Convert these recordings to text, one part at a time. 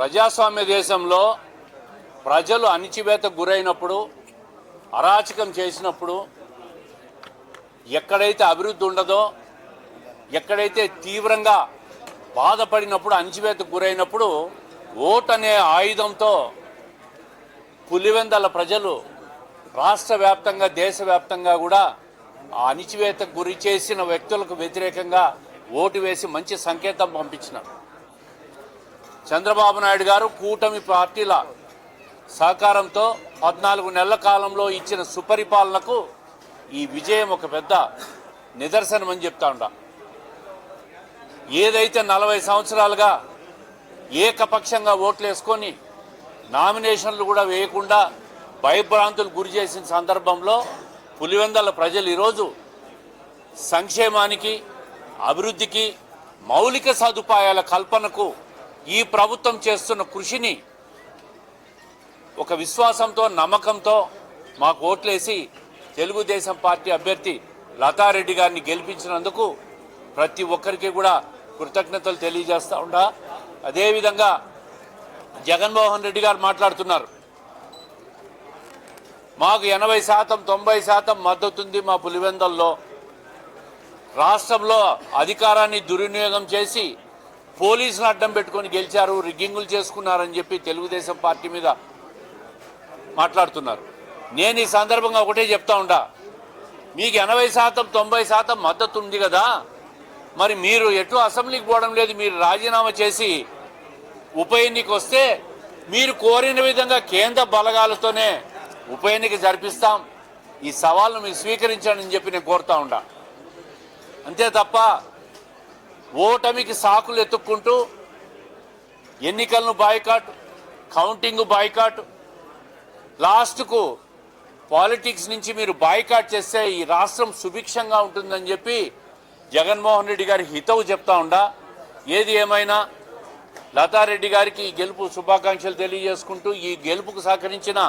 ప్రజాస్వామ్య దేశంలో ప్రజలు అణిచివేత గురైనప్పుడు అరాచకం చేసినప్పుడు ఎక్కడైతే అభివృద్ధి ఉండదో ఎక్కడైతే తీవ్రంగా బాధపడినప్పుడు అణిచివేతకు గురైనప్పుడు ఓట్ అనే ఆయుధంతో పులివెందల ప్రజలు రాష్ట్ర వ్యాప్తంగా దేశవ్యాప్తంగా కూడా ఆ అణిచివేతకు గురి చేసిన వ్యక్తులకు వ్యతిరేకంగా ఓటు వేసి మంచి సంకేతం పంపించినారు. చంద్రబాబు నాయుడు గారు కూటమి పార్టీల సహకారంతో పద్నాలుగు నెలల కాలంలో ఇచ్చిన సుపరిపాలనకు ఈ విజయం ఒక పెద్ద నిదర్శనం అని చెప్తా ఉండా. ఏదైతే నలభై సంవత్సరాలుగా ఏకపక్షంగా ఓట్లు వేసుకొని నామినేషన్లు కూడా వేయకుండా భయభ్రాంతులు గురి చేసిన సందర్భంలో పులివెందల ప్రజలు ఈరోజు సంక్షేమానికి అభివృద్ధికి మౌలిక సదుపాయాల కల్పనకు ఈ ప్రభుత్వం చేస్తున్న కృషిని ఒక విశ్వాసంతో నమ్మకంతో మాకు ఓట్లేసి తెలుగుదేశం పార్టీ అభ్యర్థి లతారెడ్డి గారిని గెలిపించినందుకు ప్రతి ఒక్కరికి కూడా కృతజ్ఞతలు తెలియజేస్తా ఉండా. అదేవిధంగా జగన్మోహన్ రెడ్డి గారు మాట్లాడుతున్నారు. మాకు ఎనభై శాతం తొంభై శాతం మద్దతు ఉంది మా పులివెందల్లో. రాష్ట్రంలో అధికారాన్ని దుర్వినియోగం చేసి పోలీసులు అడ్డం పెట్టుకొని గెలిచారు రిగ్గింగులు చేసుకున్నారని చెప్పి తెలుగుదేశం పార్టీ మీద మాట్లాడుతున్నారు. నేను ఈ సందర్భంగా ఒకటే చెప్తా ఉండా. మీకు ఎనభై శాతం తొంభై శాతం మద్దతు ఉంది కదా? మరి మీరు ఎటు అసెంబ్లీకి పోవడం లేదు మీరు రాజీనామా చేసి ఉప ఎన్నిక వస్తే మీరు కోరిన విధంగా కేంద్ర బలగాలతోనే ఉప ఎన్నిక జరిపిస్తాం. ఈ సవాల్ను మీరు స్వీకరించండి అని చెప్పి నేను కోరుతా ఉండా. అంతే తప్ప ఓటమికి సాకులు ఎత్తుక్కుంటూ ఎన్నికలను బాయ్కాట్ కౌంటింగ్ బాయ్కాట్. లాస్ట్కు పాలిటిక్స్ నుంచి మీరు బాయ్కాట్ చేస్తే ఈ రాష్ట్రం సుభిక్షంగా ఉంటుందని చెప్పి జగన్మోహన్ రెడ్డి గారి హితవు చెప్తా ఉండా. ఏది ఏమైనా లతారెడ్డి గారికి ఈ గెలుపు శుభాకాంక్షలు తెలియజేసుకుంటూ ఈ గెలుపుకు సహకరించిన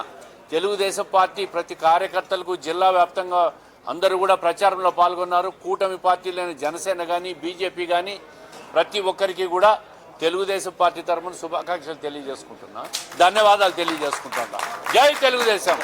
తెలుగుదేశం పార్టీ ప్రతి కార్యకర్తలకు జిల్లా వ్యాప్తంగా అందరూ కూడా ప్రచారంలో పాల్గొన్నారు. కూటమి పార్టీలైన జనసేన కానీ బీజేపీ కానీ ప్రతి ఒక్కరికి కూడా తెలుగుదేశం పార్టీ తరఫున శుభాకాంక్షలు తెలియజేసుకుంటున్నా. ధన్యవాదాలు తెలియజేసుకుంటున్నా. జై తెలుగుదేశం!